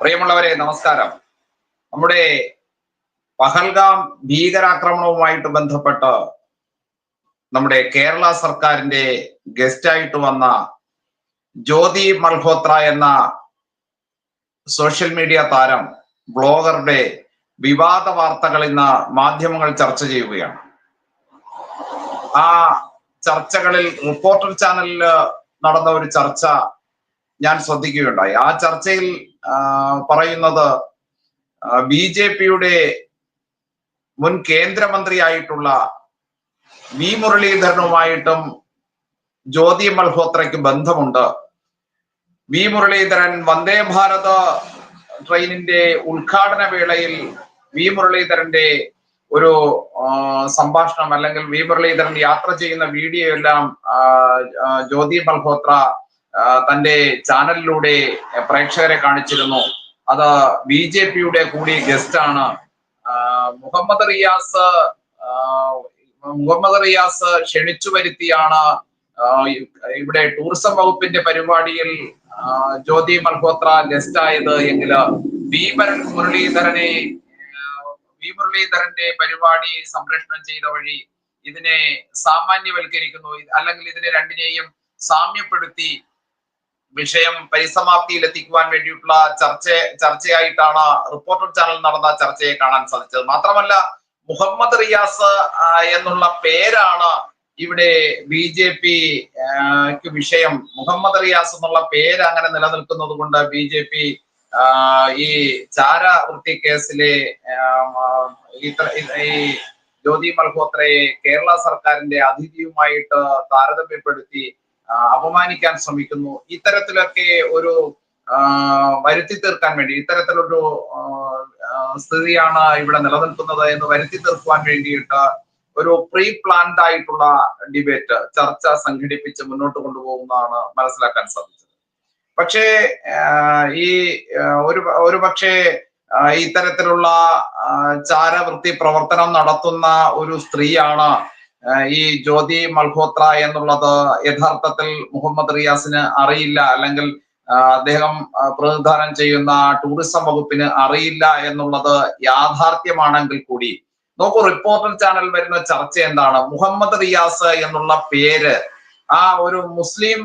പ്രിയമുള്ളവരെ നമസ്കാരം. നമ്മുടെ പഹൽഗാം ഭീകരാക്രമണവുമായിട്ട് ബന്ധപ്പെട്ട് നമ്മുടെ കേരള സർക്കാരിന്റെ ഗസ്റ്റായിട്ട് വന്ന ജ്യോതി മൽഹോത്ര എന്ന സോഷ്യൽ മീഡിയ താരം ബ്ലോഗറുടെ വിവാദ വാർത്തകൾ ഇന്ന് മാധ്യമങ്ങൾ ചർച്ച ചെയ്യുകയാണ്. ആ ചർച്ചകളിൽ റിപ്പോർട്ടർ ചാനലിൽ നടന്ന ഒരു ചർച്ച ഞാൻ ശ്രദ്ധിക്കുകയുണ്ടായി. ആ ചർച്ചയിൽ പറയുന്നത് ബി ജെ പിയുടെ മുൻ കേന്ദ്രമന്ത്രിയായിട്ടുള്ള വി മുരളീധരനുമായിട്ടും ജ്യോതി മൽഹോത്രയ്ക്ക് ബന്ധമുണ്ട്. വി മുരളീധരൻ വന്ദേ ഭാരത് ട്രെയിനിന്റെ ഉദ്ഘാടന വേളയിൽ വി മുരളീധരന്റെ ഒരു സംഭാഷണം അല്ലെങ്കിൽ വി മുരളീധരൻ യാത്ര ചെയ്യുന്ന വീഡിയോ എല്ലാം ജ്യോതി മൽഹോത്ര തന്റെ ചാനലിലൂടെ പ്രേക്ഷകരെ കാണിച്ചിരുന്നു. അത് ബി ജെ പിയുടെ കൂടി ഗസ്റ്റാണ് മുഹമ്മദ് റിയാസ് മുഹമ്മദ് റിയാസ് ക്ഷണിച്ചു വരുത്തിയാണ്. ഇവിടെ ടൂറിസം വകുപ്പിന്റെ പരിപാടിയിൽ ജ്യോതി മൽഹോത്ര ഗസ്റ്റ് ആയത് എങ്കിൽ വി മുരളീധരനെ വി മുരളീധരന്റെ പരിപാടി സംപ്രേഷണം ചെയ്ത വഴി ഇതിനെ സാമാന്യവൽക്കരിക്കുന്നു. അല്ലെങ്കിൽ ഇതിനെ രണ്ടിനെയും സാമ്യപ്പെടുത്തി വിഷയം പരിസമാപ്തിയിൽ എത്തിക്കുവാൻ വേണ്ടിയിട്ടുള്ള ചർച്ച ചർച്ചയായിട്ടാണ് റിപ്പോർട്ടർ ചാനൽ നടന്ന ചർച്ചയെ കാണാൻ സാധിച്ചത്. മാത്രമല്ല മുഹമ്മദ് റിയാസ് എന്നുള്ള പേരാണ് ഇവിടെ ബി ജെ പിക്ക് വിഷയം. മുഹമ്മദ് റിയാസ് എന്നുള്ള പേര് അങ്ങനെ നിലനിൽക്കുന്നത് കൊണ്ട് ബി ജെ പി ഈ ചാര വൃത്തി കേസിലെ ഈ ജ്യോതി മൽഹോത്രയെ കേരള സർക്കാരിന്റെ അതിഥിയുമായിട്ട് താരതമ്യപ്പെടുത്തി അപമാനിക്കാൻ ശ്രമിക്കുന്നു. ഇത്തരത്തിലൊക്കെ ഒരു വരുത്തി തീർക്കാൻ വേണ്ടി ഇത്തരത്തിലൊരു സ്ഥിതിയാണ് ഇവിടെ നിലനിൽക്കുന്നത് എന്ന് വരുത്തി തീർക്കുവാൻ വേണ്ടിയിട്ട് ഒരു പ്രീ പ്ലാൻഡ് ആയിട്ടുള്ള ഡിബേറ്റ് ചർച്ച സംഘടിപ്പിച്ച് മുന്നോട്ട് കൊണ്ടുപോകുന്നതാണ് മനസ്സിലാക്കാൻ സാധിച്ചത്. പക്ഷേ ഈ ഒരു ഒരു പക്ഷേ ഇത്തരത്തിലുള്ള ചാരവൃത്തി പ്രവർത്തനം നടത്തുന്ന ഒരു സ്ത്രീയാണ് ഈ ജ്യോതി മൽഹോത്ര എന്നുള്ളത് യഥാർത്ഥത്തിൽ മുഹമ്മദ് റിയാസിന് അറിയില്ല അല്ലെങ്കിൽ അദ്ദേഹം പ്രതിനിധാനം ചെയ്യുന്ന ടൂറിസം വകുപ്പിന് അറിയില്ല എന്നുള്ളത് യാഥാർത്ഥ്യമാണെങ്കിൽ കൂടി. നോക്കൂ റിപ്പോർട്ടർ ചാനൽ വരുന്ന ചർച്ച എന്താണ്? മുഹമ്മദ് റിയാസ് എന്നുള്ള പേര് ആ ഒരു മുസ്ലിം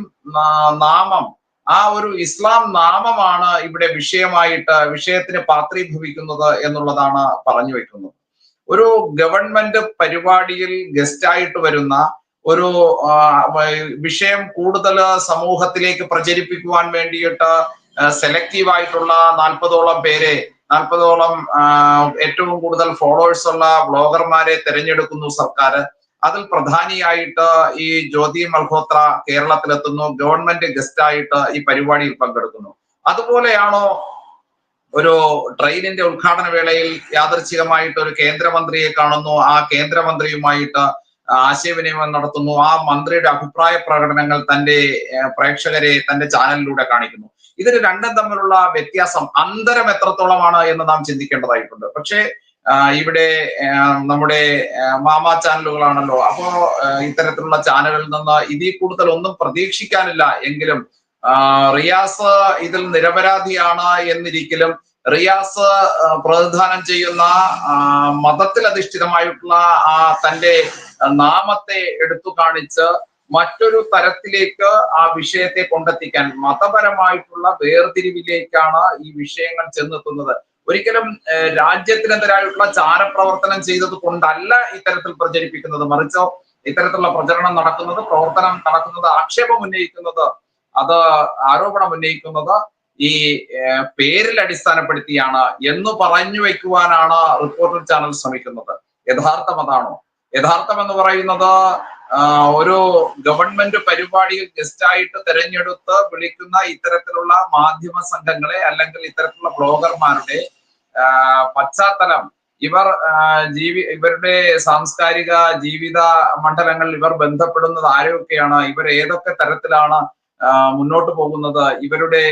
നാമം ആ ഒരു ഇസ്ലാം നാമമാണ് ഇവിടെ വിഷയമായിട്ട് വിഷയത്തിന് പാത്രീഭവിക്കുന്നത് എന്നുള്ളതാണ് പറഞ്ഞു വെക്കുന്നത്. ഒരു ഗവൺമെന്റ് പരിപാടിയിൽ ഗസ്റ്റായിട്ട് വരുന്ന ഒരു വിഷയം കൂടുതൽ സമൂഹത്തിലേക്ക് പ്രചരിപ്പിക്കുവാൻ വേണ്ടിയിട്ട് സെലക്റ്റീവ് ആയിട്ടുള്ള നാൽപ്പതോളം പേരെ നാൽപ്പതോളം ഏറ്റവും കൂടുതൽ ഫോളോവേഴ്സ് ഉള്ള ബ്ലോഗർമാരെ തിരഞ്ഞെടുക്കുന്നു സർക്കാർ അതിൽ പ്രധാനിയായിട്ട് ഈ ജ്യോതി മൽഹോത്ര കേരളത്തിലെത്തുന്നു. ഗവൺമെന്റ് ഗസ്റ്റായിട്ട് ഈ പരിപാടിയിൽ പങ്കെടുക്കുന്നു. അതുപോലെയാണോ ഒരു ട്രെയിനിന്റെ ഉദ്ഘാടന വേളയിൽ യാദർച്ഛികമായിട്ട് ഒരു കേന്ദ്രമന്ത്രിയെ കാണുന്നു. ആ കേന്ദ്രമന്ത്രിയുമായിട്ട് ആശയവിനിമയം നടത്തുന്നു. ആ മന്ത്രിയുടെ അഭിപ്രായ പ്രകടനങ്ങൾ തന്റെ പ്രേക്ഷകരെ തന്റെ ചാനലിലൂടെ കാണിക്കുന്നു. ഇതിന് രണ്ടും തമ്മിലുള്ള വ്യത്യാസം അന്തരം എത്രത്തോളമാണ് എന്ന് നാം ചിന്തിക്കേണ്ടതായിട്ടുണ്ട്. പക്ഷേ ഇവിടെ നമ്മുടെ മാമ ചാനലുകളാണല്ലോ. അപ്പോ ഇത്തരത്തിലുള്ള ചാനലുകളിൽ നിന്ന് ഇതിൽ കൂടുതൽ ഒന്നും പ്രതീക്ഷിക്കാനില്ല എങ്കിലും റിയാസ് ഇതിൽ നിരപരാധിയാണ് എന്നിരിക്കലും റിയാസ് പ്രതിദാനം ചെയ്യുന്ന മതത്തിൽ അധിഷ്ഠിതമായിട്ടുള്ള ആ തന്റെ നാമത്തെ എടുത്തു കാണിച്ച് മറ്റൊരു തരത്തിലേക്ക് ആ വിഷയത്തെ കൊണ്ടെത്തിക്കാൻ മതപരമായിട്ടുള്ള വേർതിരിവിലേക്കാണ് ഈ വിഷയങ്ങൾ ചെന്നെത്തുന്നത്. ഒരിക്കലും രാജ്യത്തിനെതിരായിട്ടുള്ള ചാരപ്രവർത്തനം ചെയ്തത് കൊണ്ടല്ല ഇത്തരത്തിൽ പ്രചരിപ്പിക്കുന്നത്. മറിച്ച് ഇത്തരത്തിലുള്ള പ്രചരണം നടക്കുന്നത് പ്രവർത്തനം നടക്കുന്നത് ആക്ഷേപം ഉന്നയിക്കുന്നത് അത് ആരോപണം ഉന്നയിക്കുന്നത് ഈ പേരിൽ അടിസ്ഥാനപ്പെടുത്തിയാണ് എന്ന് പറഞ്ഞു വെക്കുവാനാണ് റിപ്പോർട്ടർ ചാനൽ ശ്രമിക്കുന്നത്. യഥാർത്ഥം അതാണോ? യഥാർത്ഥം എന്ന് പറയുന്നത് ഒരു ഗവൺമെന്റ് പരിപാടിയിൽ ഗസ്റ്റായിട്ട് തെരഞ്ഞെടുത്ത് വിളിക്കുന്ന ഇത്തരത്തിലുള്ള മാധ്യമ സംഘങ്ങളെ അല്ലെങ്കിൽ ഇത്തരത്തിലുള്ള ബ്ലോഗർമാരുടെ പശ്ചാത്തലം ഇവർ ജീവി ഇവരുടെ സാംസ്കാരിക ജീവിത മണ്ഡലങ്ങളിൽ ഇവർ ബന്ധപ്പെടുന്നത് ആരൊക്കെയാണ് ഇവർ ഏതൊക്കെ തരത്തിലാണ് മുന്നോട്ട് പോകുന്നത് ഇവരുടെ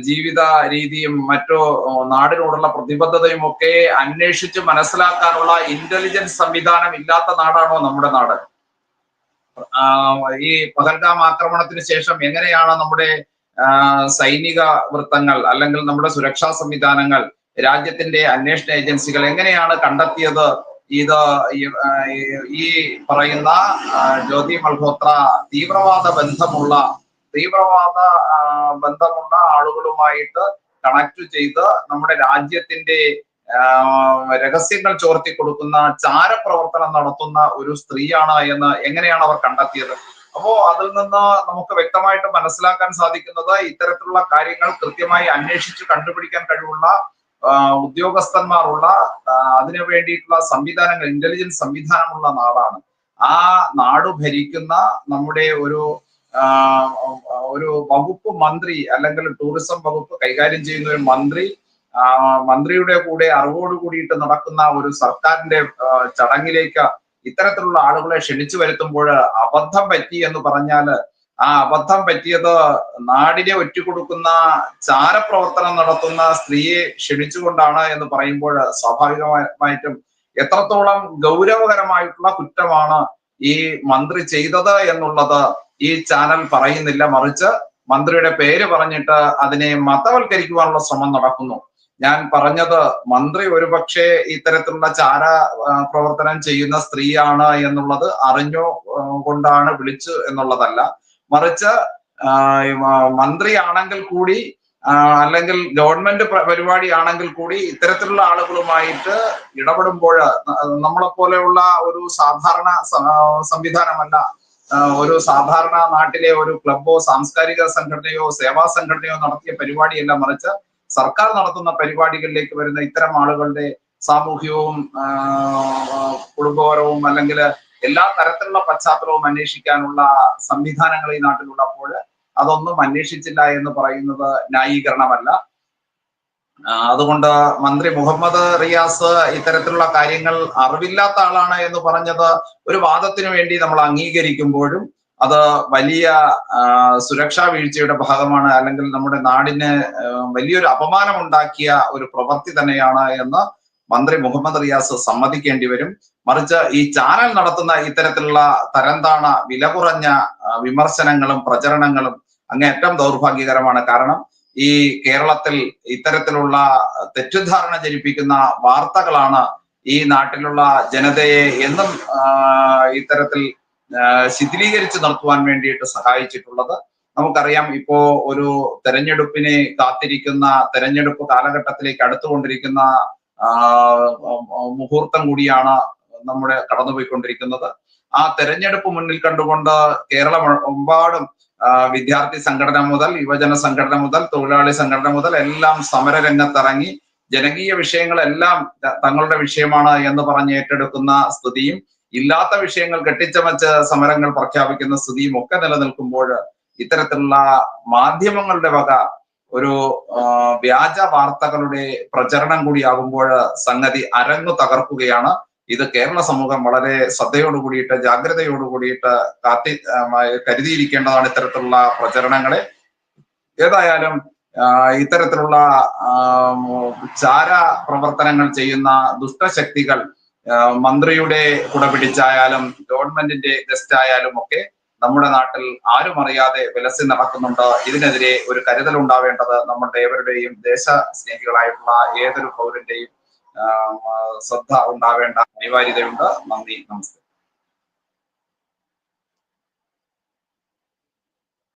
ജീവിത രീതിയും മറ്റോ നാടിനോടുള്ള പ്രതിബദ്ധതയും ഒക്കെ അന്വേഷിച്ച് മനസ്സിലാക്കാനുള്ള ഇന്റലിജൻസ് സംവിധാനം ഇല്ലാത്ത നാടാണോ നമ്മുടെ നാട്? ഈ പഹൽഗാം ആക്രമണത്തിന് ശേഷം എങ്ങനെയാണ് നമ്മുടെ സൈനിക വൃത്തങ്ങൾ അല്ലെങ്കിൽ നമ്മുടെ സുരക്ഷാ സംവിധാനങ്ങൾ രാജ്യത്തിന്റെ അന്വേഷണ ഏജൻസികൾ എങ്ങനെയാണ് കണ്ടെത്തിയത് ഇത് ഈ- പറയുന്ന ജ്യോതി മൽഹോത്ര തീവ്രവാദ ബന്ധമുള്ള തീവ്രവാദ ബന്ധമുള്ള ആളുകളുമായിട്ട് കണക്ട് ചെയ്ത് നമ്മുടെ രാജ്യത്തിന്റെ രഹസ്യങ്ങൾ ചോർത്തി കൊടുക്കുന്ന ചാരപ്രവർത്തനം നടത്തുന്ന ഒരു സ്ത്രീയാണ് എന്ന് എങ്ങനെയാണ് അവർ കണ്ടെത്തിയത്? അപ്പോ അതിൽ നിന്ന് നമുക്ക് വ്യക്തമായിട്ട് മനസ്സിലാക്കാൻ സാധിക്കുന്നത് ഇത്തരത്തിലുള്ള കാര്യങ്ങൾ കൃത്യമായി അന്വേഷിച്ച് കണ്ടുപിടിക്കാൻ കഴിവുള്ള ഉദ്യോഗസ്ഥന്മാരുള്ള അതിനു വേണ്ടിയിട്ടുള്ള സംവിധാനങ്ങൾ ഇന്റലിജൻസ് സംവിധാനമുള്ള നാടാണ്. ആ നാട് ഭരിക്കുന്ന നമ്മുടെ ഒരു ഒരു വകുപ്പ് മന്ത്രി അല്ലെങ്കിൽ ടൂറിസം വകുപ്പ് കൈകാര്യം ചെയ്യുന്ന ഒരു മന്ത്രി മന്ത്രിയുടെ കൂടെ അറിവോട് കൂടിയിട്ട് നടക്കുന്ന ഒരു സർക്കാരിന്റെ ചടങ്ങിലേക്ക് ഇത്തരത്തിലുള്ള ആളുകളെ ക്ഷണിച്ചു വരുത്തുമ്പോൾ അബദ്ധം പറ്റി എന്ന് പറഞ്ഞാൽ ആ അബദ്ധം പറ്റിയത് നാടിനെ ഒറ്റുകൊടുക്കുന്ന ചാരപ്രവർത്തനം നടത്തുന്ന സ്ത്രീയെ ക്ഷണിച്ചുകൊണ്ടാണ് എന്ന് പറയുമ്പോൾ സ്വാഭാവികമായിട്ടും എത്രത്തോളം ഗൗരവകരമായിട്ടുള്ള കുറ്റമാണ് ഈ മന്ത്രി ചെയ്തത് എന്നുള്ളത് ഈ ചാനൽ പറയുന്നില്ല. മറിച്ച് മന്ത്രിയുടെ പേര് പറഞ്ഞിട്ട് അതിനെ മതവൽക്കരിക്കുവാനുള്ള ശ്രമം നടക്കുന്നു. ഞാൻ പറഞ്ഞത് മന്ത്രി ഒരുപക്ഷെ ഇത്തരത്തിലുള്ള ചാര പ്രവർത്തനം ചെയ്യുന്ന സ്ത്രീയാണ് എന്നുള്ളത് അറിഞ്ഞോ കൊണ്ടാണ് വിളിച്ചു എന്നുള്ളതല്ല. മറിച്ച് മന്ത്രിയാണെങ്കിൽ കൂടി അല്ലെങ്കിൽ ഗവൺമെന്റ് പരിപാടി പരിപാടിയാണെങ്കിൽ കൂടി ഇത്തരത്തിലുള്ള ആളുകളുമായിട്ട് ഇടപെടുമ്പോൾ നമ്മളെ പോലെയുള്ള ഒരു സാധാരണ സംവിധാനമല്ല ഒരു സാധാരണ നാട്ടിലെ ഒരു ക്ലബോ സാംസ്കാരിക സംഘടനയോ സേവാ സംഘടനയോ നടത്തിയ പരിപാടിയല്ല. മറിച്ച് സർക്കാർ നടത്തുന്ന പരിപാടികളിലേക്ക് വരുന്ന ഇത്തരം ആളുകളുടെ സാമൂഹ്യവും കുടുംബപരവും അല്ലെങ്കിൽ എല്ലാ തരത്തിലുള്ള പശ്ചാത്തലവും അന്വേഷിക്കാനുള്ള സംവിധാനങ്ങൾ ഈ നാട്ടിലുള്ളപ്പോൾ അതൊന്നും അന്വേഷിച്ചില്ല എന്ന് പറയുന്നത് ന്യായീകരണമല്ല. അതുകൊണ്ട് മന്ത്രി മുഹമ്മദ് റിയാസ് ഇത്തരത്തിലുള്ള കാര്യങ്ങൾ അറിവില്ലാത്ത ആളാണ് എന്ന് പറഞ്ഞത് ഒരു വാദത്തിന് വേണ്ടി നമ്മൾ അംഗീകരിക്കുമ്പോഴും അത് വലിയ സുരക്ഷാ വീഴ്ചയുടെ ഭാഗമാണ് അല്ലെങ്കിൽ നമ്മുടെ നാടിന് വലിയൊരു അപമാനം ഉണ്ടാക്കിയ ഒരു പ്രവൃത്തി തന്നെയാണ് എന്ന് മന്ത്രി മുഹമ്മദ് റിയാസ് സമ്മതിക്കേണ്ടി വരും. മറിച്ച് ഈ ചാനൽ നടത്തുന്ന ഇത്തരത്തിലുള്ള തരംതാണ വില കുറഞ്ഞ വിമർശനങ്ങളും പ്രചരണങ്ങളും അങ്ങേറ്റം ദൗർഭാഗ്യകരമാണ്. കാരണം ഈ കേരളത്തിൽ ഇത്തരത്തിലുള്ള തെറ്റിദ്ധാരണ ജനിപ്പിക്കുന്ന വാർത്തകളാണ് ഈ നാട്ടിലുള്ള ജനതയെ എന്നും ഇത്തരത്തിൽ ശിഥിലീകരിച്ചു നിർത്തുവാൻ വേണ്ടിയിട്ട് സഹായിച്ചിട്ടുള്ളത്. നമുക്കറിയാം ഇപ്പോ ഒരു തെരഞ്ഞെടുപ്പിനെ കാത്തിരിക്കുന്ന തെരഞ്ഞെടുപ്പ് കാലഘട്ടത്തിലേക്ക് അടുത്തുകൊണ്ടിരിക്കുന്ന മുഹൂർത്തം കൂടിയാണ് നമ്മുടെ കടന്നുപോയിക്കൊണ്ടിരിക്കുന്നത്. ആ തെരഞ്ഞെടുപ്പ് മുന്നിൽ കണ്ടുകൊണ്ട് കേരളം ഒമ്പാടും വിദ്യാർത്ഥി സംഘടന മുതൽ യുവജന സംഘടന മുതൽ തൊഴിലാളി സംഘടന മുതൽ എല്ലാം സമരരംഗത്തിറങ്ങി. ജനകീയ വിഷയങ്ങളെല്ലാം തങ്ങളുടെ വിഷയമാണ് എന്ന് പറഞ്ഞ് ഏറ്റെടുക്കുന്ന സ്ഥിതിയും ഇല്ലാത്ത വിഷയങ്ങൾ കെട്ടിച്ചമച്ച് സമരങ്ങൾ പ്രഖ്യാപിക്കുന്ന സ്ഥിതിയും ഒക്കെ നിലനിൽക്കുമ്പോൾ ഇത്തരത്തിലുള്ള മാധ്യമങ്ങളുടെ വക ഒരു വ്യാജ വാർത്തകളുടെ പ്രചരണം കൂടിയാകുമ്പോൾ സംഗതി അരങ്ങു തകർക്കുകയാണ്. ഇത് കേരള സമൂഹം വളരെ ശ്രദ്ധയോട് കൂടിയിട്ട് ജാഗ്രതയോട് കൂടിയിട്ട് കാത്തി കരുതിയിരിക്കേണ്ടതാണ് ഇത്തരത്തിലുള്ള പ്രചരണങ്ങളെ. ഏതായാലും ഇത്തരത്തിലുള്ള ചാര പ്രവർത്തനങ്ങൾ ചെയ്യുന്ന ദുഷ്ടശക്തികൾ മന്ത്രിയുടെ കുട പിടിച്ചായാലും ഗവൺമെന്റിന്റെ ഗസ്റ്റ് ആയാലും ഒക്കെ നമ്മുടെ നാട്ടിൽ ആരും അറിയാതെ വിലസി നടക്കുന്നുണ്ട്. ഇതിനെതിരെ ഒരു കരുതൽ ഉണ്ടാവേണ്ടത് നമ്മുടെ ഏവരുടെയും ദേശ സ്നേഹികളായിട്ടുള്ള ഏതൊരു പൗരന്റെയും ശ്രദ്ധ ഉണ്ടാവേണ്ട അനിവാര്യതയുണ്ട്. നന്ദി നമസ്കാരം.